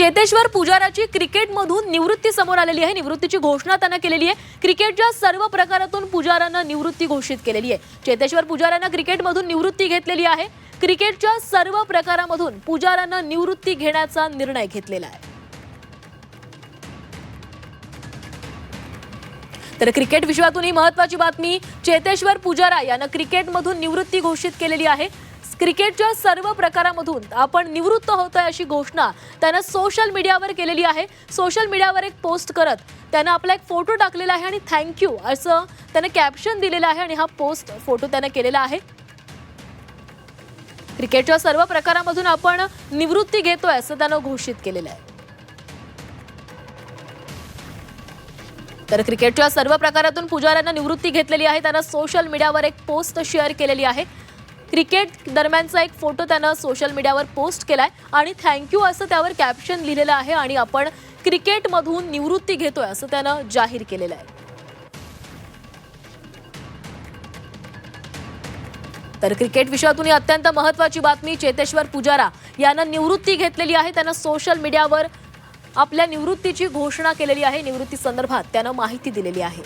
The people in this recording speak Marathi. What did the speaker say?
चेतेश्वर पुजाराची क्रिकेटमधून निवृत्ती समोर आलेली आहे. निवृत्तीची घोषणा त्यांना केलेली आहे. क्रिकेटच्या सर्व प्रकारातून पुजारानं निवृत्ती घोषित केलेली आहे. चेतेश्वर पुजारानं क्रिकेटमधून निवृत्ती घेतलेली आहे. क्रिकेटच्या सर्व प्रकारामधून पुजारानं निवृत्ती घेण्याचा निर्णय घेतलेला आहे. तर क्रिकेट विश्वातून ही महत्वाची बातमी चेतेश्वर पुजारा यानं क्रिकेटमधून निवृत्ती घोषित केलेली आहे. क्रिकेटच्या सर्व प्रकारामधून आपण निवृत्त होतोय अशी घोषणा त्यानं सोशल मीडियावर केलेली आहे. सोशल मीडियावर एक पोस्ट करत त्यानं आपला एक फोटो टाकलेला आहे आणि थँक्यू असं त्यानं कॅप्शन दिलेलं आहे आणि हा पोस्ट फोटो त्यानं केलेला आहे. क्रिकेटच्या सर्व प्रकारामधून आपण निवृत्ती घेतोय असं त्यानं घोषित केलेलं आहे. तर क्रिकेटच्या सर्व प्रकारातून पुजाऱ्यांना निवृत्ती घेतलेली आहे. त्यानं सोशल मीडियावर एक पोस्ट शेअर केलेली आहे. क्रिकेट दरम्यानचा एक फोटो त्यानं सोशल मीडियावर पोस्ट केलाय आणि थँक्यू असं त्यावर कॅप्शन लिहिलेलं आहे आणि आपण क्रिकेटमधून निवृत्ती घेतोय असं त्यानं जाहीर केलेलं आहे. तर क्रिकेट विषयातून ही अत्यंत महत्वाची बातमी चेतेश्वर पुजारा यानं निवृत्ती घेतलेली आहे. त्यानं सोशल मीडियावर आपल्या निवृत्तीची घोषणा केलेली आहे. निवृत्ती संदर्भात त्यानं माहिती दिलेली आहे.